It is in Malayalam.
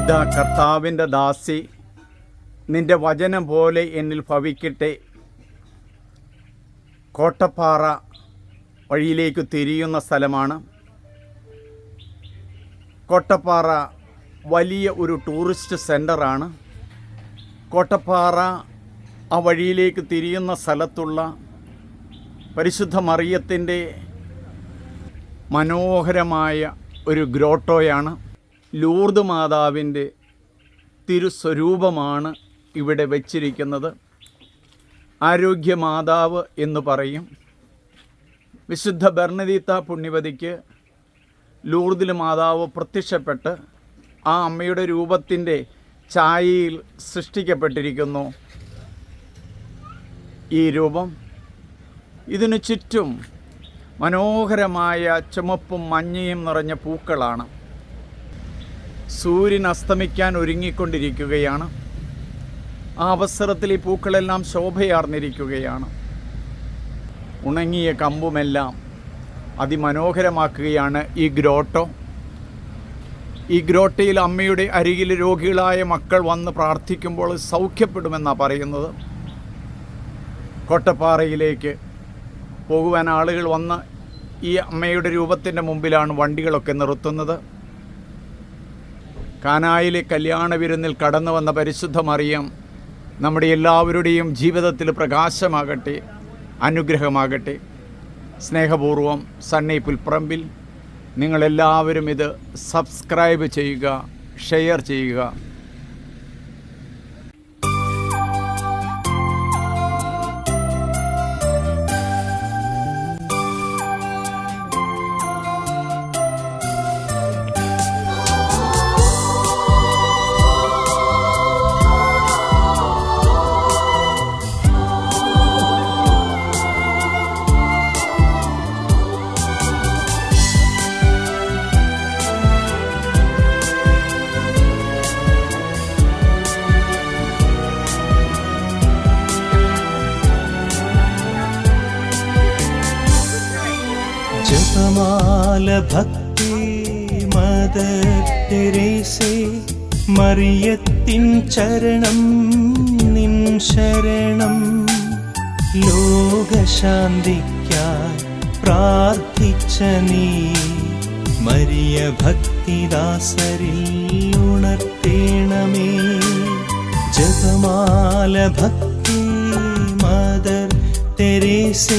ഇതാ കർത്താവിന്റെ ദാസി നിന്റെ വചനം പോലെ എന്നിൽ ഭവിക്കട്ടെ. കോട്ടപ്പാറ വഴിയിലേക്ക് തിരിയുന്ന സ്ഥലമാണ്. കോട്ടപ്പാറ വലിയ ഒരു ടൂറിസ്റ്റ് സെന്ററാണ്. കോട്ടപ്പാറ ആ വഴിയിലേക്ക് തിരിയുന്ന സ്ഥലത്തുള്ള പരിശുദ്ധ മറിയത്തിന്റെ മനോഹരമായ ഒരു ഗ്രോട്ടോയാണ്. ലൂർദ് മാതാവിന്റെ തിരുസ്വരൂപമാണ് ഇവിടെ വച്ചിരിക്കുന്നത്. ആരോഗ്യ മാതാവ് എന്ന് പറയും. വിശുദ്ധ ബർണദീത്ത പുണ്യവതിക്ക് ലൂർദിൽ മാതാവ് പ്രത്യക്ഷപ്പെട്ട് ആ അമ്മയുടെ രൂപത്തിന്റെ ചായയിൽ സൃഷ്ടിക്കപ്പെട്ടിരിക്കുന്നു. ഈ രൂപം. ഇതിനു ചുറ്റും മനോഹരമായ ചുമപ്പും മഞ്ഞയും നിറഞ്ഞ പൂക്കളാണ്. സൂര്യൻ അസ്തമിക്കാൻ ഒരുങ്ങിക്കൊണ്ടിരിക്കുകയാണ്. ആ അവസരത്തിൽ ഈ പൂക്കളെല്ലാം ശോഭയാർന്നിരിക്കുകയാണ്. ഉണങ്ങിയ കമ്പുമെല്ലാം അതിമനോഹരമാക്കുകയാണ് ഈ ഗ്രോട്ടോ. ഈ ഗ്രോട്ടയിൽ അമ്മയുടെ അരികിൽ രോഗികളായ മക്കൾ വന്ന് പ്രാർത്ഥിക്കുമ്പോൾ സൗഖ്യപ്പെടുമെന്നാണ് പറയുന്നത്. കോട്ടപ്പാറയിലേക്ക് പോകുവാൻ ആളുകൾ വന്ന് ഈ അമ്മയുടെ രൂപത്തിന്റെ മുമ്പിലാണ് വണ്ടികളൊക്കെ നിർത്തുന്നത്. കാനായിലെ കല്യാണ വിരുന്നിൽ കടന്നു വന്ന പരിശുദ്ധ മറിയം നമ്മുടെ എല്ലാവരുടെയും ജീവിതത്തിൽ പ്രകാശമാകട്ടെ അനുഗ്രഹമാകട്ടെ. സ്നേഹപൂർവം സണ്ണി പുൽപ്പറമ്പിൽ നിങ്ങളെല്ലാവരും ഇത് സബ്സ്ക്രൈബ് ചെയ്യുക ഷെയർ ചെയ്യുക. ജപമാല ഭക്തി മദർ തെരേസേ മറിയത്തിൻ ചരണം നിൻ ശരണം. ലോകശാന്തിക്കായി പ്രാർത്ഥിച്ച നീ മരിയ ഭക്തിദാസരിൽ ഉണർത്തേണമേ. ജപമാല ഭക്തി മദർ തെരേസേ